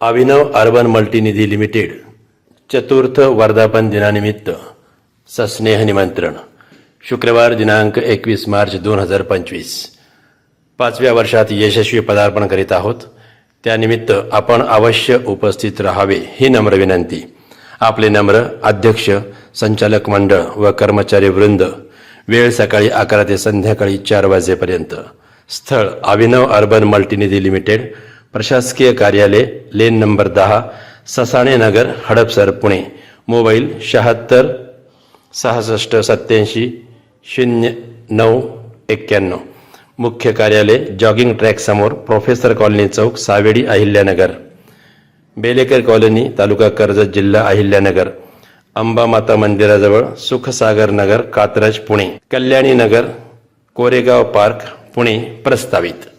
अभिनव urban मल्टीनिधी limited चतुर्थ वर्धापन दिनानिमित्त सस्नेह निमंत्रण. शुक्रवार दिनांक एकवीस मार्च दोन हजार पंचवीस. पाचव्या वर्षात यशस्वी पदार्पण करीत आहोत. त्यानिमित्त आपण अवश्य उपस्थित राहावे ही नम्र विनंती. आपले नम्र अध्यक्ष संचालक मंडळ व कर्मचारी वृंद वेळ सकाळी अकरा ते संध्याकाळी चार वाजेपर्यंत. स्थळ अभिनव अर्बन मल्टीनिधी लिमिटेड प्रशासकीय कार्यालय लेन नंबर दहा ससाणे नगर हडपसर पुणे. मोबाईल शहात्तर सहासष्ट सत्याऐंशी शून्य नऊ एक्क्याण्णव. मुख्य कार्यालय जॉगिंग ट्रॅकसमोर प्रोफेसर कॉलनी चौक सावेडी अहिल्यानगर. बेलेकर कॉलनी तालुका कर्जत जिल्हा अहिल्यानगर. अंबामाता मंदिराजवळ सुखसागर नगर कात्रज पुणे. कल्याणी नगर कोरेगाव पार्क पुणे प्रस्तावित.